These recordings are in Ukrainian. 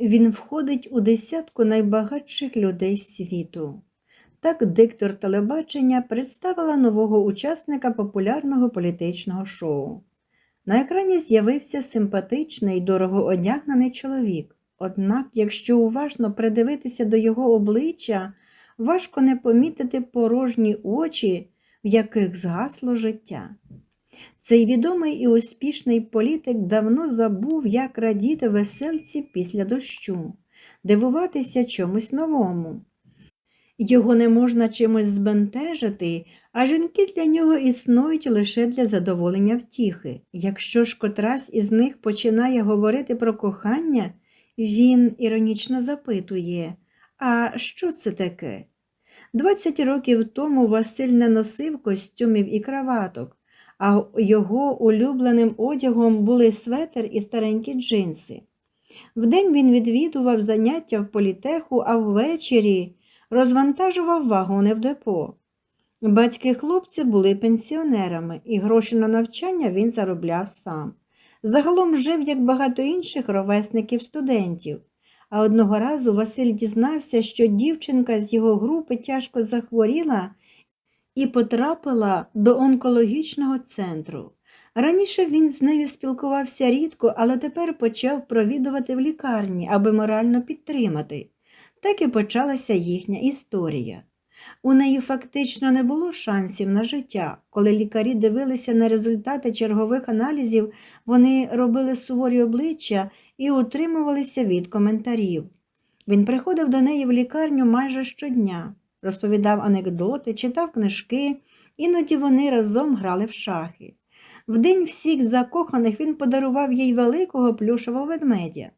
Він входить у десятку найбагатших людей світу. Так диктор телебачення представила нового учасника популярного політичного шоу. На екрані з'явився симпатичний, дорого одягнений чоловік. Однак, якщо уважно придивитися до його обличчя, важко не помітити порожні очі, в яких згасло життя. Цей відомий і успішний політик давно забув, як радіти веселці після дощу, дивуватися чомусь новому. Його не можна чимось збентежити, а жінки для нього існують лише для задоволення втіхи. Якщо ж котрась із них починає говорити про кохання, він іронічно запитує, а що це таке? Двадцять років тому Василь не носив костюмів і краваток, а його улюбленим одягом були светер і старенькі джинси. Вдень він відвідував заняття в політеху, а ввечері розвантажував вагони в депо. Батьки хлопця були пенсіонерами, і гроші на навчання він заробляв сам. Загалом жив, як багато інших ровесників студентів. А одного разу Василь дізнався, що дівчинка з його групи тяжко захворіла і потрапила до онкологічного центру. Раніше він з нею спілкувався рідко, але тепер почав провідувати в лікарні, аби морально підтримати. Так і почалася їхня історія. У неї фактично не було шансів на життя. Коли лікарі дивилися на результати чергових аналізів, вони робили суворі обличчя і утримувалися від коментарів. Він приходив до неї в лікарню майже щодня, розповідав анекдоти, читав книжки, іноді вони разом грали в шахи. В день всіх закоханих він подарував їй великого плюшевого ведмедя.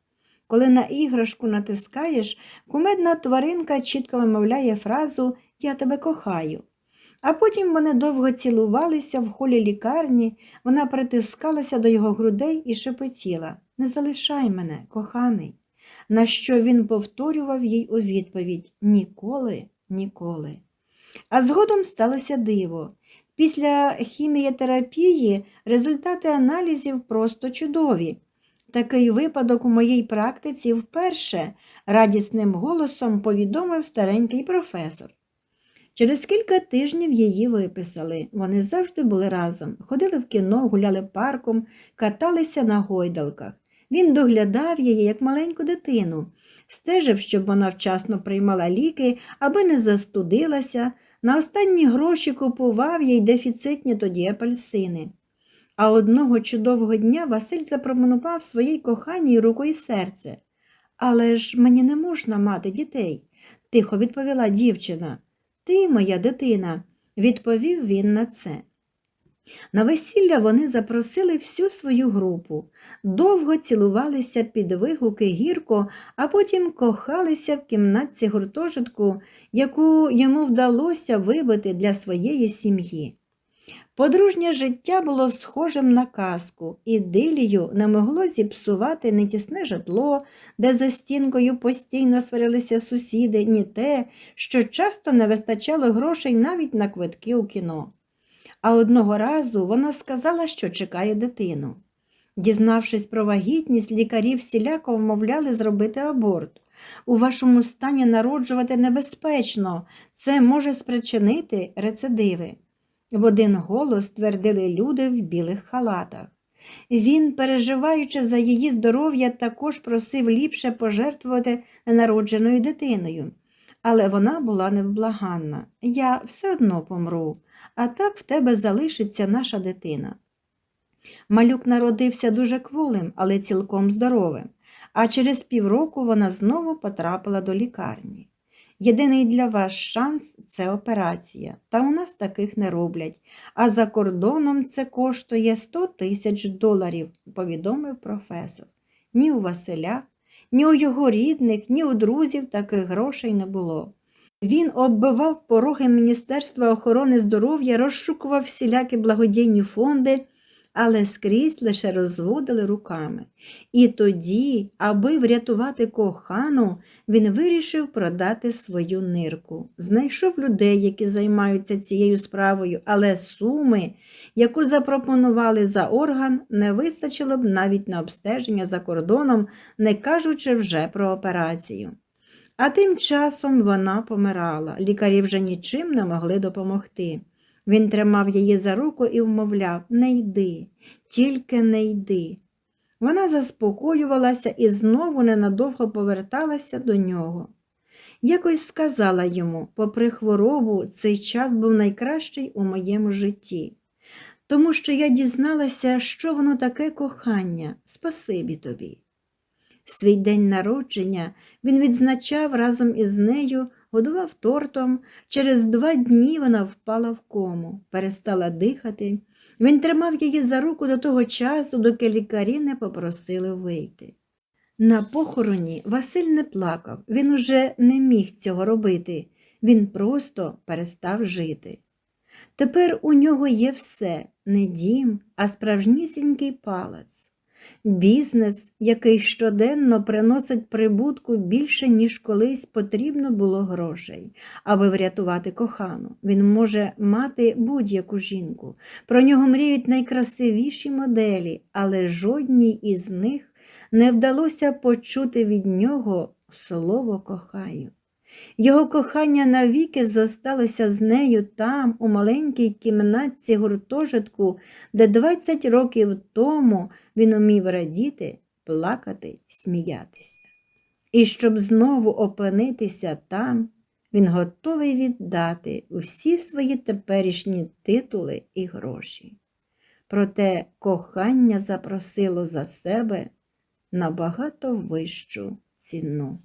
Коли на іграшку натискаєш, кумедна тваринка чітко вимовляє фразу Я тебе кохаю. А потім вони довго цілувалися в холі лікарні, вона притискалася до його грудей і шепотіла Не залишай мене, коханий. На що він повторював їй у відповідь Ніколи, ніколи. А згодом сталося диво. Після хімієтерапії результати аналізів просто чудові. Такий випадок у моїй практиці вперше радісним голосом повідомив старенький професор. Через кілька тижнів її виписали. Вони завжди були разом, ходили в кіно, гуляли парком, каталися на гойдалках. Він доглядав її як маленьку дитину, стежив, щоб вона вчасно приймала ліки, аби не застудилася, на останні гроші купував їй дефіцитні тоді апельсини. А одного чудового дня Василь запропонував своїй коханій руку і серце. Але ж мені не можна мати дітей, тихо відповіла дівчина. Ти, моя дитина, відповів він на це. На весілля вони запросили всю свою групу, довго цілувалися під вигуки гірко, а потім кохалися в кімнатці гуртожитку, яку йому вдалося вибити для своєї сім'ї. Подружнє життя було схожим на казку, ідилію не могло зіпсувати ні тісне житло, де за стінкою постійно сварилися сусіди, ні те, що часто не вистачало грошей навіть на квитки у кіно. А одного разу вона сказала, що чекає дитину. Дізнавшись про вагітність, лікарі всіляко вмовляли зробити аборт. У вашому стані народжувати небезпечно, це може спричинити рецидиви. В один голос твердили люди в білих халатах. Він, переживаючи за її здоров'я, також просив ліпше пожертвувати ненародженою дитиною. Але вона була невблаганна. Я все одно помру, а так в тебе залишиться наша дитина. Малюк народився дуже кволим, але цілком здоровим, а через півроку вона знову потрапила до лікарні. Єдиний для вас шанс це операція, та у нас таких не роблять, а за кордоном це коштує 100 тисяч доларів, повідомив професор. Ні у Василя, ні у його рідних, ні у друзів таких грошей не було. Він оббивав пороги Міністерства охорони здоров'я, розшукував всілякі благодійні фонди, але скрізь лише розводили руками. І тоді, аби врятувати кохану, він вирішив продати свою нирку. Знайшов людей, які займаються цією справою, але суми, яку запропонували за орган, не вистачило б навіть на обстеження за кордоном, не кажучи вже про операцію. А тим часом вона помирала, лікарі вже нічим не могли допомогти. Він тримав її за руку і вмовляв не йди, тільки не йди. Вона заспокоювалася і знову ненадовго поверталася до нього. Якось сказала йому, попри хворобу, цей час був найкращий у моєму житті, тому що я дізналася, що воно таке кохання, спасибі тобі. Свій день народження він відзначав разом із нею, годував тортом. Через два дні вона впала в кому, перестала дихати. Він тримав її за руку до того часу, доки лікарі не попросили вийти. На похороні Василь не плакав, він уже не міг цього робити, він просто перестав жити. Тепер у нього є все не дім, а справжнісінький палац. Бізнес, який щоденно приносить прибутку більше, ніж колись потрібно було грошей, аби врятувати кохану. Він може мати будь-яку жінку. Про нього мріють найкрасивіші моделі, але жодній із них не вдалося почути від нього слово кохаю. Його кохання навіки зосталося з нею там, у маленькій кімнатці гуртожитку, де 20 років тому він умів радіти, плакати, сміятися. І щоб знову опинитися там, він готовий віддати усі свої теперішні титули і гроші. Проте кохання запросило за себе набагато вищу ціну.